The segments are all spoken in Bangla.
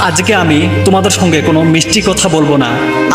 আজকে আমি তোমাদের সঙ্গে কোনো মিষ্টি কথা বলব না।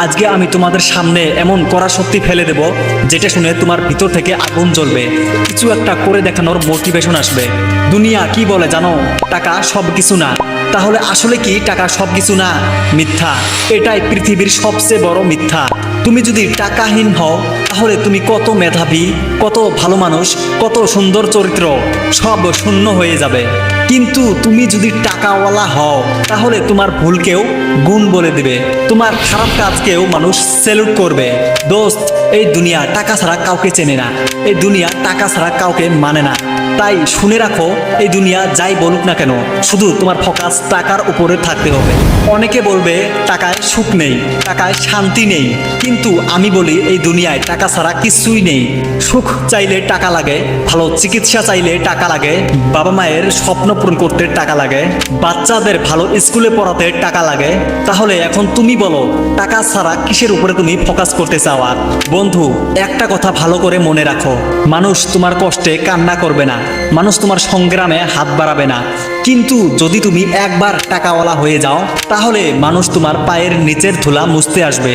আজকে আমি তোমাদের সামনে এমন করা শক্তি ফেলে দেব, যেটা শুনে তোমার ভিতর থেকে আগুন জ্বলবে। কিছু একটা করে দেখানোর মোটিভেশন আসবে। দুনিয়া কি বলে জানো? টাকা সব কিছু না। তাহলে আসলে কি টাকা সব কিছু না? মিথ্যা। এটাই পৃথিবীর সবচেয়ে বড় মিথ্যা। তুমি যদি টাকাহীন হও, তাহলে তুমি কত মেধাবী, কত ভালো মানুষ, কত সুন্দর চরিত্র, সব শূন্য হয়ে যাবে। কিন্তু তুমি যদি টাকাওয়ালা হও, তাহলে তোমার ভুলকেও গুণ বলে দিবে। তোমার খারাপ কাজকেও মানুষ স্যালুট করবে। দোস্ত, এই দুনিয়া টাকা ছাড়া কাউকে চেনে না। এই দুনিয়া টাকা ছাড়া কাউকে মানে না। তাই শুনে রাখো, এই দুনিয়া যাই বলুক না কেন, শুধু তোমার ফোকাস টাকার উপরে থাকতে হবে। অনেকে বলবে, টাকায় সুখ নেই, টাকায় শান্তি নেই। কিন্তু আমি বলি, এই দুনিয়ায় টাকা ছাড়া কিছুই নেই। সুখ চাইলে টাকা লাগে, ভালো চিকিৎসা চাইলে টাকা লাগে, বাবা মায়ের স্বপ্ন পূরণ করতে টাকা লাগে, বাচ্চাদের ভালো স্কুলে পড়াতে টাকা লাগে। তাহলে এখন তুমি বলো, টাকা ছাড়া কিসের উপরে তুমি ফোকাস করতে চাওয়া বন্ধু, একটা কথা ভালো করে মনে রাখো, মানুষ তোমার কষ্টে কান্না করবে না, মানুষ তোমার সংগ্রামে হাত বাড়াবে না। কিন্তু যদি তুমি একবার টাকাওয়ালা হয়ে যাও, তাহলে মানুষ তোমার পায়ের নিচের ধুলা মুছতে আসবে।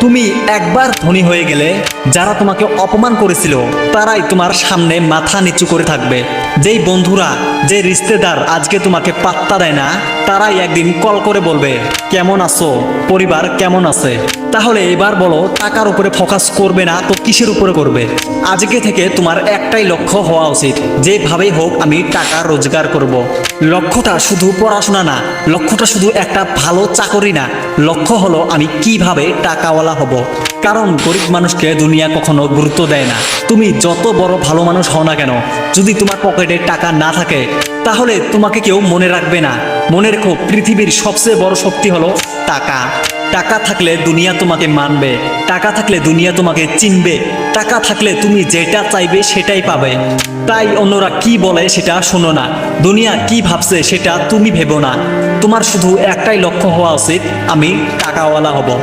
তুমি একবার ধনী হয়ে গেলে যারা তোমাকে অপমান করেছিল, তারাই তোমার সামনে মাথা নিচু করে থাকবে। যেই বন্ধুরা যে রিস্তেদার আজকে তোমাকে পাত্তা দেয় না, তারাই একদিন কল করে বলবে, কেমন আছো? পরিবার কেমন আছে? তাহলে এবার বলো, টাকার উপরে ফোকাস করবে না তো কিসের উপরে করবে? আজকে থেকে তোমার একটাই লক্ষ্য হওয়া উচিত, যেভাবেই হোক আমি টাকা রোজগার করব। লক্ষ্যটা শুধু পড়াশোনা না, লক্ষ্যটা শুধু একটা ভালো চাকরি না। লক্ষ্য হলো আমি কীভাবে টাকাওয়ালা হব। কারণ গরিব মানুষকে দুনিয়া কখনো গুরুত্ব দেয় না। তুমি যত বড় ভালো মানুষ হও না কেন, যদি তোমার পকেটে টাকা না থাকে, তাহলে তোমাকে কেউ মনে রাখবে না। মনে রেখো, পৃথিবীর সবচেয়ে বড় শক্তি হলো টাকা। টাকা থাকলে দুনিয়া তোমাকে মানবে। টাকা থাকলে দুনিয়া তোমাকে চিনবে। টাকা থাকলে তুমি যেটা চাইবে সেটাই পাবে। তাই অন্যরা কি বলে সেটা শোনো না। দুনিয়া কি ভাবছে সেটা তুমি ভেবো না। তোমার শুধু একটাই লক্ষ্য হওয়া উচিত, আমি টাকাওয়ালা হব।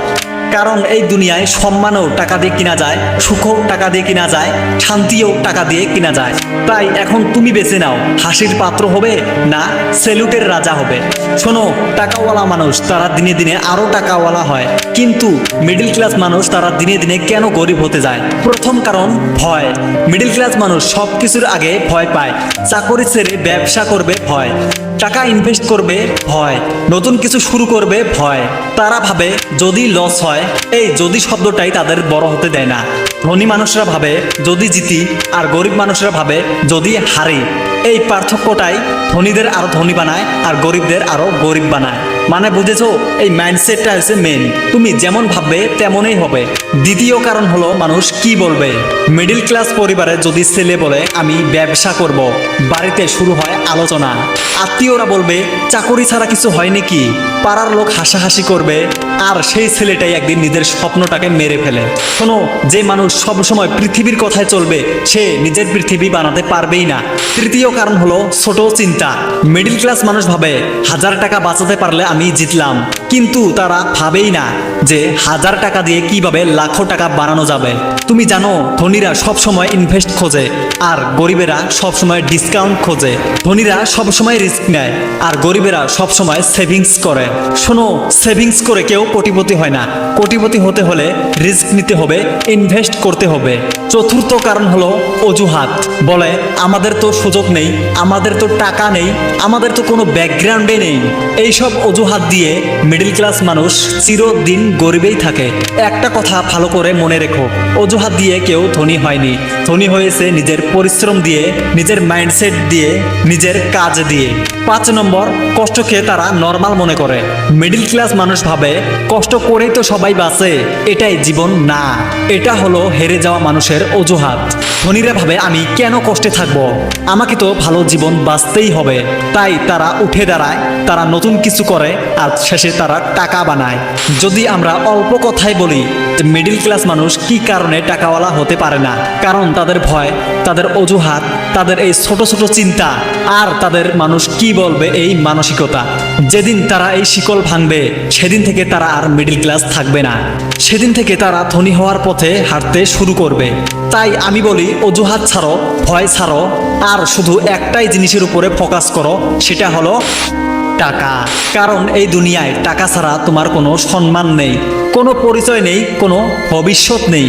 কারণ এই দুনিয়ায় সম্মানও টাকা দিয়ে কিনা যায়, সুখও টাকা দিয়ে কিনা যায়, শান্তিও টাকা দিয়ে কিনা যায়। তাই এখন তুমি বেছে নাও, হাসির পাত্র হবে না সেলুটের রাজা হবে। শোনো, টাকাওয়ালা মানুষ তারা দিনে দিনে আরও টাকাওয়ালা হয়। কিন্তু মিডল ক্লাস মানুষ তারা দিনে দিনে কেন গরিব হতে যায়? প্রথম কারণ, ভয়। মিডল ক্লাস মানুষ সব কিছুর আগে ভয় পায়। চাকরি ছেড়ে ব্যবসা করবে, ভয়। টাকা ইনভেস্ট করবে, ভয়। নতুন কিছু শুরু করবে, ভয়। তারা ভাবে, যদি লস হয়, এই যদি শব্দটাই তাদের বড় হতে দেয় না। ধনী মানুষরা ভাবে, যদি জিতি, আর গরিব মানুষরা ভাবে, যদি হারি। এই পার্থক্যটাই ধনীদের আরও ধনী বানায়, আর গরিবদের আরও গরিব বানায়। মানে বুঝেছ, এই মাইন্ডসেটটা হচ্ছে মেন তুমি যেমন ভাববে, তেমনই হবে। দ্বিতীয় কারণ হলো, মানুষ কি বলবে? মিডিল ক্লাস পরিবারে যদি ছেলে বলে, আমি ব্যবসা করব। বাড়িতে শুরু হয় আলোচনা। আত্মীয়রা বলবে, চাকরি ছাড়া কিছু হয় নাকি? পাড়ার লোক হাসাহাসি করবে আর সেই ছেলেটাই একদিন নিজের স্বপ্নটাকে মেরে ফেলে। শোনো, যে মানুষ সব সময় পৃথিবীর কথায় চলবে, সে নিজের পৃথিবী বানাতে পারবেই না। তৃতীয় কারণ হলো ছোট চিন্তা। মিডিল ক্লাস মানুষ ভাবে, হাজার টাকা বাঁচাতে পারলে আমি জিতলাম। কিন্তু তারা ভাবেই না যে হাজার টাকা দিয়ে কীভাবে লাখো টাকা বানানো যাবে। তুমি জানো, ধনীরা সব সময় ইনভেস্ট খোঁজে, আর গরিবেরা সব সময় ডিসকাউন্ট খোঁজে। ধনীরা সব সময় রিস্ক নেয়, আর গরিবেরা সব সময় সেভিংস করে। শোনো সেভিংস করে কেউ কোটিপতি হয় না। কোটিপতি হতে হলে রিস্ক নিতে হবে, ইনভেস্ট করতে হবে। চতুর্থ কারণ হলো অজুহাত। বলে, আমাদের তো সুযোগ নেই, আমাদের তো টাকা নেই, আমাদের তো কোনো ব্যাকগ্রাউন্ডে নেই। এইসব অজুহাত দিয়ে মিডল ক্লাস মানুষ চিরদিন গরিবেই থাকে। একটা কথা ভালো করে মনে রেখো, অজুহাত দিয়ে কেউ ধনী হয়নি। ধনী হয়েছে নিজের পরিশ্রম দিয়ে, নিজের মাইন্ডসেট দিয়ে, নিজের কাজ দিয়ে। পাঁচ নম্বর, কষ্টকে তারা নর্মাল মনে করে। মিডল ক্লাস মানুষ ভাবে কষ্ট করেই তো সবাই বাঁচে, এটাই জীবন না। এটা হলো হেরে যাওয়া মানুষের অজুহাত। ধনীরা ভাবে, আমি কেন কষ্টে থাকব? আমাকে তো ভালো জীবন বাঁচতেই হবে। তাই তারা উঠে দাঁড়ায়, তারা নতুন কিছু করে, আর শেষে তারা টাকা বানায়। যদি আমরা অল্প কথাই বলি যে মিডিল ক্লাস মানুষ কি কারণে টাকাওয়ালা হতে পারে না, কারণ তাদের ভয়, তাদের অজুহাত, তাদের এই ছোট ছোট চিন্তা, আর তাদের মানুষ কি বলবে এই মানসিকতা? যেদিন তারা এই শিকল ভাঙবে, সেদিন থেকে তারা আর মিডিল ক্লাস থাকবে না। সেদিন থেকে তারা ধনী হওয়ার পথে হাঁটতে শুরু করবে। তাই আমি বলি, অজুহাত ছাড়ো, ভয় ছাড়ো, আর শুধু একটাই জিনিসের উপরে ফোকাস করো, সেটা হলো টাকা। কারণ এই দুনিয়ায় টাকা ছাড়া তোমার কোনো সম্মান নেই, কোনো পরিচয় নেই, কোনো ভবিষ্যৎ নেই।